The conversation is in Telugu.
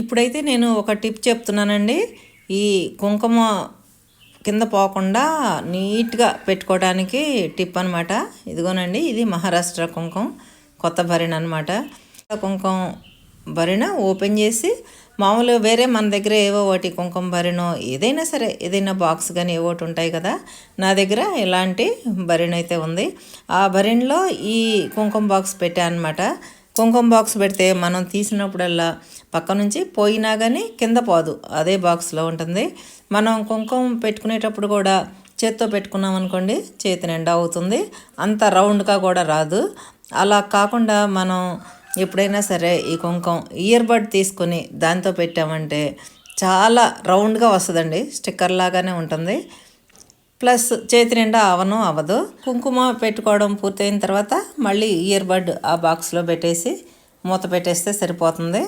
ఇప్పుడైతే నేను ఒక టిప్ చెప్తున్నానండి. ఈ కుంకుమ కింద పోకుండా నీట్గా పెట్టుకోవడానికి టిప్ అనమాట ఇదిగోనండి ఇది మహారాష్ట్ర కుంకుమ. కొత్త భరిణ అనమాట కుంకుమ భరిణ ఓపెన్ చేసి మామూలుగా వేరే మన దగ్గర ఏవో ఒకటి కుంకుమ భరిణో ఏదైనా సరే ఏదైనా బాక్స్ కానీ ఏవో ఒకటి ఉంటాయి కదా నా దగ్గర ఇలాంటి భరిణ అయితే ఉంది. ఆ భరిణలో ఈ కుంకుమ బాక్స్ పెట్టాను అనమాట కుంకుమ బాక్స్ పెడితే మనం తీసినప్పుడల్లా పక్క నుంచి పోయినా కానీ కింద పోదు. అదే బాక్స్లో ఉంటుంది. మనం కుంకుమ పెట్టుకునేటప్పుడు కూడా చేత్తో పెట్టుకున్నాం అనుకోండి చేతి నిండా అవుతుంది. అంత రౌండ్గా కూడా రాదు. అలా కాకుండా మనం ఎప్పుడైనా సరే ఈ కుంకుమ ఇయర్ బడ్ తీసుకొని దాంతో పెట్టామంటే చాలా రౌండ్గా వస్తుందండి. స్టిక్కర్ లాగానే ఉంటుంది. ప్లస్ చేతి నిండా అవను అవ్వదు. కుంకుమ పెట్టుకోవడం పూర్తయిన తర్వాత మళ్ళీ ఇయర్ బడ్ ఆ బాక్స్లో పెట్టేసి మూత పెట్టేస్తే సరిపోతుంది.